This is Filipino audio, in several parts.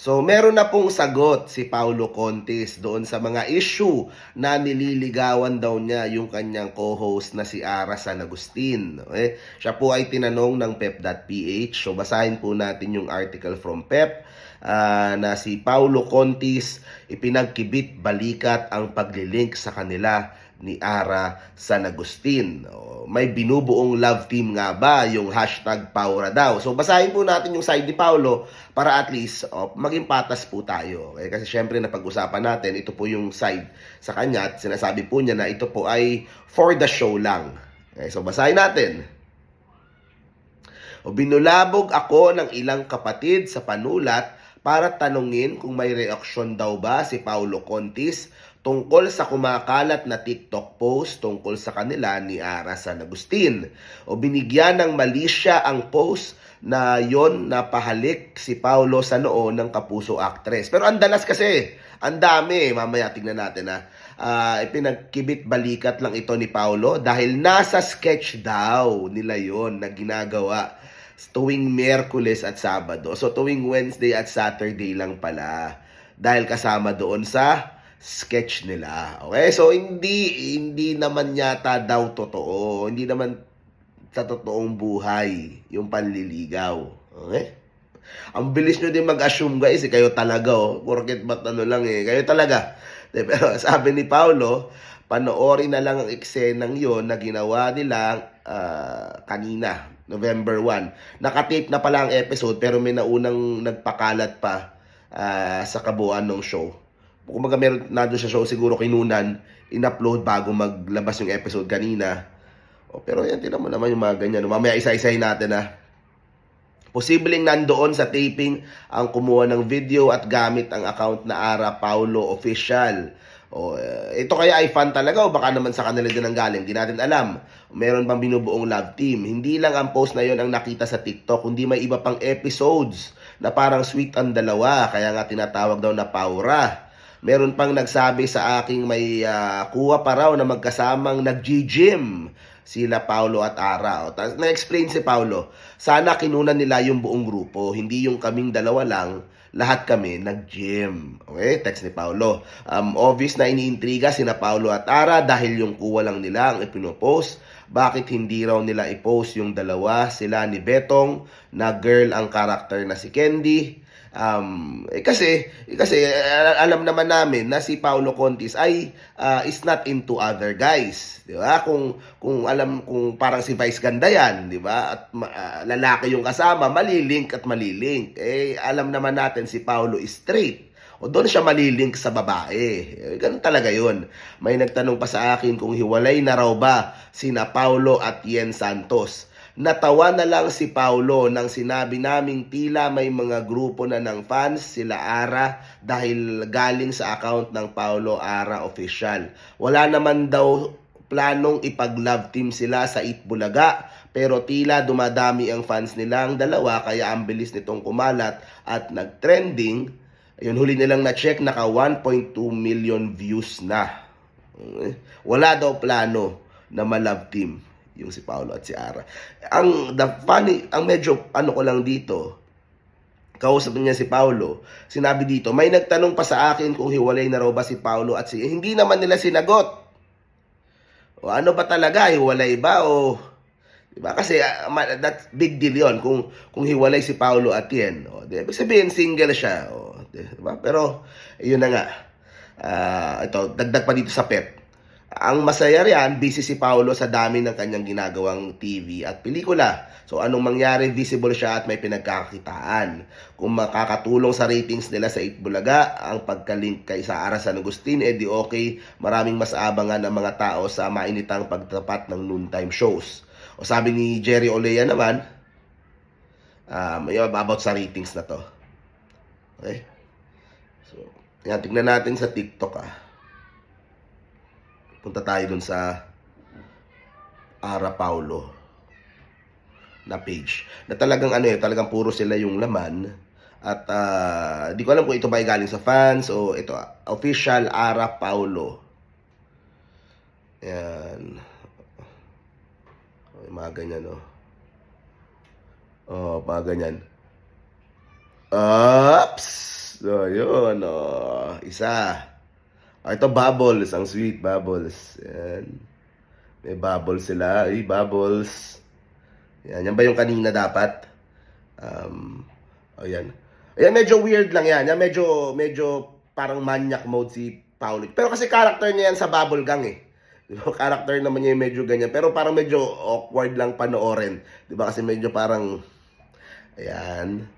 So, meron na pong sagot si Paulo Contis doon sa mga issue na nililigawan daw niya yung kanyang co-host na si Ara San Agustin. Okay? Siya po ay tinanong ng pep.ph. So, basahin po natin yung article from pep ah, na si Paulo Contis ipinagkibit balikat ang paglilink sa kanila ni Ara San Agustin. O, may binubuong love team nga ba yung hashtag Paura daw. So basahin po natin yung side ni Paulo para at least o, maging patas po tayo. Okay? Kasi syempre napag-usapan natin, ito po yung side sa kanya at sinasabi po niya na ito po ay for the show lang. Okay? So basahin natin. O binulabog ako ng ilang kapatid sa panulat para tanungin kung may reaksyon daw ba si Paulo Contis tungkol sa kumakalat na TikTok post tungkol sa kanila ni Ara San Agustin. O binigyan ng mali siya ang post na yon na pahalik si Paulo sa noo ng kapuso actress. Pero ang dalas kasi, ang dami, mamaya tingnan natin ha. Ah, ipinagkibit balikat lang ito ni Paulo dahil nasa sketch daw nila yon na ginagawa tuwing Merkules at Sabado. So tuwing Wednesday at Saturday lang pala dahil kasama doon sa sketch nila. Okay? So hindi hindi naman yata daw totoo. Hindi naman sa totoong buhay yung panliligaw. Okay? Ang bilis nyo din mag-assume guys, eh, kayo talaga oh. Porket ba't ano lang eh, kayo talaga. De, pero sabi ni Paulo, panoorin na lang ang eksenang yon na ginawa nila ah, kanina, November 1. Nakatape na pala ang episode pero may naunang nagpakalat pa ah, sa kabuuan ng show. Kung maga meron nado sa show, siguro kinunan, in-upload bago maglabas yung episode kanina. O, pero yan, tinan mo naman yung mga ganyan. Mamaya isa-isahin natin ah. Posibleng nandoon sa taping ang kumuha ng video at gamit ang account na Ara Paulo Official. O, eh, ito kaya ay fan talaga o baka naman sa kanila din ang galing. Hindi natin alam. Meron bang binubuong love team? Hindi lang ang post na yon ang nakita sa TikTok, kundi may iba pang episodes na parang sweet ang dalawa. Kaya nga tinatawag daw na Paura. Meron pang nagsabi sa aking may ah, kuha pa raw na magkasamang nag-gym sila Paulo at Ara. Na-explain si Paulo, sana kinunan nila yung buong grupo, hindi yung kaming dalawa lang, lahat kami nag-gym. Okay, text ni Paulo. Um, obvious na iniintriga sina Paulo at Ara dahil yung kuha lang nila ang ipinopost. Bakit hindi raw nila i-post yung dalawa, sila ni Betong, na girl ang karakter na si Candy. Um, eh kasi, kasi alam naman namin na si Paulo Contis ay ah, is not into other guys, 'di ba? Kung kung alam kung parang si Vice ganda 'yan, 'di ba? At ah, lalaki yung kasama, malilink at malilink. Eh alam naman natin si Paulo is straight. O doon siya malilink sa babae. Eh, ganun talaga yun. May nagtanong pa sa akin kung hiwalay na raw ba sina Paulo at Yen Santos. Natawa na lang si Paulo nang sinabi naming tila may mga grupo na ng fans sila Ara dahil galing sa account ng Paulo Ara Official. Wala naman daw planong ipag-love team sila sa Itbulaga pero tila dumadami ang fans nilang dalawa kaya ang bilis nitong kumalat at nag-trending. Ayun, huli nilang na-check, naka 1.2 million views na. Eh, Wala daw plano na ma-love team yung si Paolo at si Ara. Ang the funny, ang medyo ano ko lang dito, kausap niya si Paolo, sinabi dito, may nagtanong pa sa akin kung hiwalay na raw ba si Paolo at si hindi naman nila sinagot. O ano ba talaga, hiwalay ba o Diba? Kasi ma- that's big deal yon kung kung hiwalay si Paolo at Yen. O, di, ibig sabihin single siya. O, di, diba? Pero yun na nga. Ah, ito, dagdag pa dito sa Pep. Ang masaya riyan, busy si Paolo sa dami ng kanyang ginagawang TV at pelikula. So anong mangyari, visible siya at may pinagkakakitaan. Kung makakatulong sa ratings nila sa Itbulaga, ang pagkalink kay sa Ara San Agustin, eh di okay, maraming mas abangan ang mga tao sa mainitang pagtapat ng noontime shows. O sabi ni Jerry Olea naman, um, about sa ratings na to. Okay? So, yan, tignan natin sa TikTok ah. Punta tayo dun sa Ara Paulo na page. Na talagang ano eh, talagang puro sila yung laman. At ah, di ko alam kung ito ba ay galing sa fans o ito, official Ara Paulo. Yan. Ay, mga ganyan, oh. Oh, mga ganyan. Ups! So, yun, oh. Isa. Ah, ito, bubbles. Ang sweet, bubbles. Yan. May bubbles sila. Ay, bubbles. Yan. Yan ba yung kanina dapat? Um, oh, yan. Ayan, medyo weird lang yan. Yan, medyo, medyo parang manyak mode si Paulo. Pero kasi character niya yan sa Bubble Gang eh. Di ba? Character naman niya medyo ganyan. Pero parang medyo awkward lang panoorin. Di ba? Kasi medyo parang... Ayan.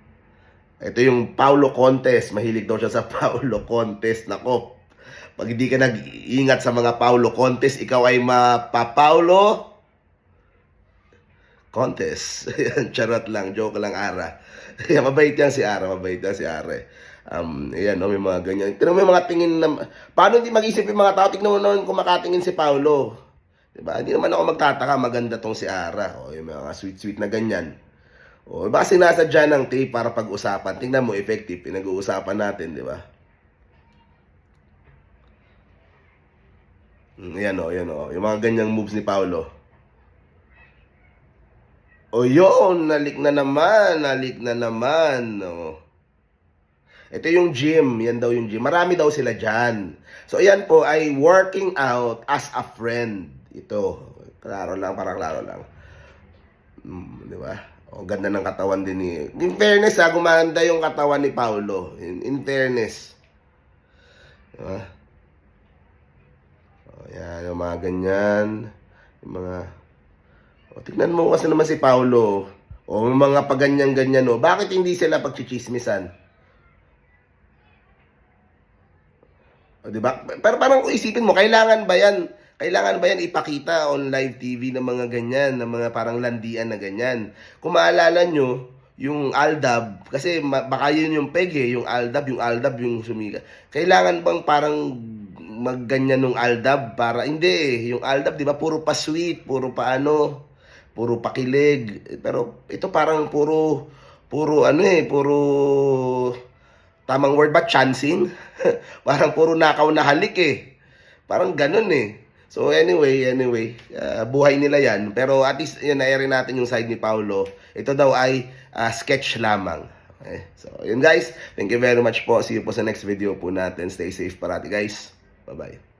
Ito yung Paulo Contes. Mahilig daw siya sa Paulo Contes. Nako. Pag hindi ka nag-iingat sa mga Paulo Contes, ikaw ay mapapaulo Contes. Ayan, Charot lang. Joke lang, Ara. Mabait yan si Ara. Mabait yan si Ara. Um, ayan, no, may mga ganyan. Tignan mo yung mga tingin na... Paano hindi mag-isip yung mga tao? Tignan mo naman kung makatingin si Paulo. Diba? Hindi naman ako magtataka. Maganda tong si Ara. O, yung mga sweet-sweet na ganyan. O, baka sinasadya ng tape para pag-usapan. Tingnan mo, effective. Pinag-uusapan natin, di ba? Ayan o, ayan o. Yung mga ganyang moves ni Paulo. O yun, nalik na naman, nalik na naman. O. Ito yung gym, yan daw yung gym. Marami daw sila dyan. So, ayan po ay working out as a friend. Ito, klaro lang, parang klaro lang. Mm, di ba? O, ganda ng katawan din ni... In fairness ha, gumanda yung katawan ni Paulo. In, in fairness. Di ba? O, yan, yung mga ganyan. Yung mga... O, tignan mo kasi naman si Paulo. O, yung mga paganyan-ganyan, o. Bakit hindi sila pagchichismisan? O, di? Pero parang kung isipin mo, kailangan ba yan? Kailangan ba yan ipakita on live TV ng mga ganyan, ng mga parang landian na ganyan? Kung maalala nyo, yung Aldab, kasi baka yun yung peg eh, yung Aldab, yung Aldab yung sumika. Kailangan bang parang magganyan nung Aldab para, hindi eh, yung Aldab, di ba, puro pa sweet, puro pa ano, puro pakilig. Pero ito parang puro, puro ano eh, puro, tamang word ba, chancing? parang puro nakaw na halik eh. Parang ganun eh. So anyway, anyway, ah, buhay nila yan. Pero at least yun, na natin yung side ni Paulo. Ito daw ay ah, sketch lamang. Okay. So yun guys, thank you very much po. See you po sa next video po natin. Stay safe parati guys. Bye bye.